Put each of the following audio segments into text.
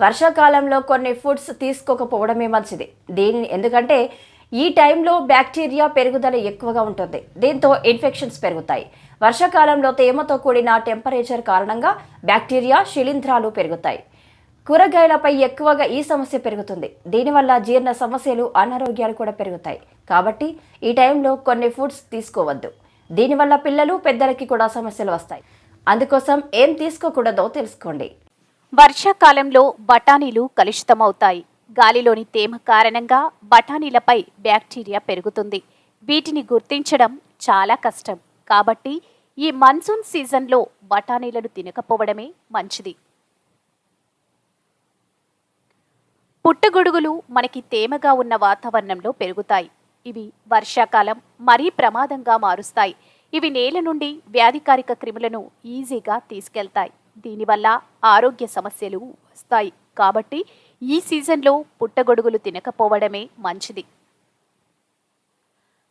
వర్షాకాలంలో కొన్ని ఫుడ్స్ తీసుకోకపోవడమే మంచిది. దీనిని ఎందుకంటే ఈ టైంలో బ్యాక్టీరియా పెరుగుదల ఎక్కువగా ఉంటుంది. దీంతో ఇన్ఫెక్షన్స్ పెరుగుతాయి. వర్షాకాలంలో తేమతో కూడిన టెంపరేచర్ కారణంగా బ్యాక్టీరియా శిలీంధ్రాలు పెరుగుతాయి. కూరగాయలపై ఎక్కువగా ఈ సమస్య పెరుగుతుంది. దీనివల్ల జీర్ణ సమస్యలు అనారోగ్యాలు కూడా పెరుగుతాయి. కాబట్టి ఈ టైంలో కొన్ని ఫుడ్స్ తీసుకోవద్దు. దీనివల్ల పిల్లలు పెద్దలకి కూడా సమస్యలు వస్తాయి. అందుకోసం ఏం తీసుకోకూడదో తెలుసుకోండి. వర్షాకాలంలో బఠానీలు కలుషితమవుతాయి. గాలిలోని తేమ కారణంగా బఠానీలపై బ్యాక్టీరియా పెరుగుతుంది. వీటిని గుర్తించడం చాలా కష్టం. కాబట్టి ఈ మన్సూన్ సీజన్లో బఠానీలను తినకపోవడమే మంచిది. పుట్టగొడుగులు మనకి తేమగా ఉన్న వాతావరణంలో పెరుగుతాయి. ఇవి వర్షాకాలం మరీ ప్రమాదంగా మారుస్తాయి. ఇవి నేల నుండి వ్యాధికారిక క్రిములను ఈజీగా తీసుకెళ్తాయి. దీనివల్ల ఆరోగ్య సమస్యలు వస్తాయి. కాబట్టి ఈ సీజన్లో పుట్టగొడుగులు తినకపోవడమే మంచిది.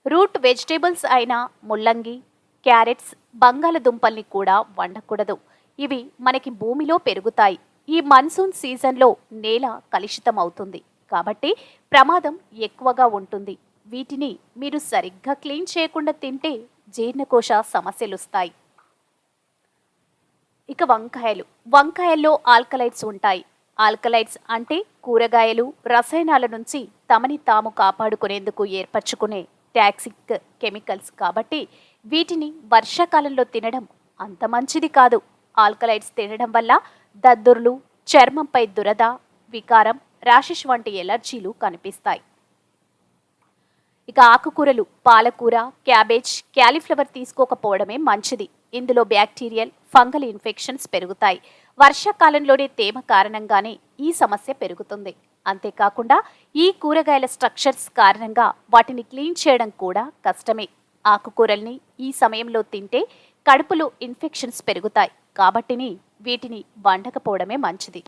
రూట్ వెజిటేబుల్స్ అయిన ముల్లంగి క్యారెట్స్ బంగాళదుంపల్ని కూడా వండకూడదు. ఇవి మనకి భూమిలో పెరుగుతాయి. ఈ మన్సూన్ సీజన్లో నేల కలుషితం అవుతుంది కాబట్టి ప్రమాదం ఎక్కువగా ఉంటుంది. వీటిని మీరు సరిగ్గా క్లీన్ చేయకుండా తింటే జీర్ణకోశ సమస్యలు వస్తాయి ఇక వంకాయలు. వంకాయల్లో ఆల్కలైట్స్ ఉంటాయి. ఆల్కలైట్స్ అంటే కూరగాయలు రసాయనాల నుంచి తమని తాము కాపాడుకునేందుకు ఏర్పరచుకునే టాక్సిక్ కెమికల్స్ కాబట్టి వీటిని వర్షాకాలంలో తినడం అంత మంచిది కాదు. ఆల్కలైట్స్ తినడం వల్ల దద్దుర్లు చర్మంపై దురద వికారం ర్యాషెస్ వంటి ఎలర్జీలు కనిపిస్తాయి. ఇక ఆకుకూరలు పాలకూర క్యాబేజ్ క్యాలీఫ్లవర్ తీసుకోకపోవడమే మంచిది. ఇందులో బ్యాక్టీరియల్ ఫంగల్ ఇన్ఫెక్షన్స్ పెరుగుతాయి. వర్షాకాలంలోనే తేమ కారణంగానే ఈ సమస్య పెరుగుతుంది. అంతేకాకుండా ఈ కూరగాయల స్ట్రక్చర్స్ కారణంగా వాటిని క్లీన్ చేయడం కూడా కష్టమే. ఆకుకూరల్ని ఈ సమయంలో తింటే కడుపులో ఇన్ఫెక్షన్స్ పెరుగుతాయి కాబట్టిని వీటిని వండకపోవడమే మంచిది.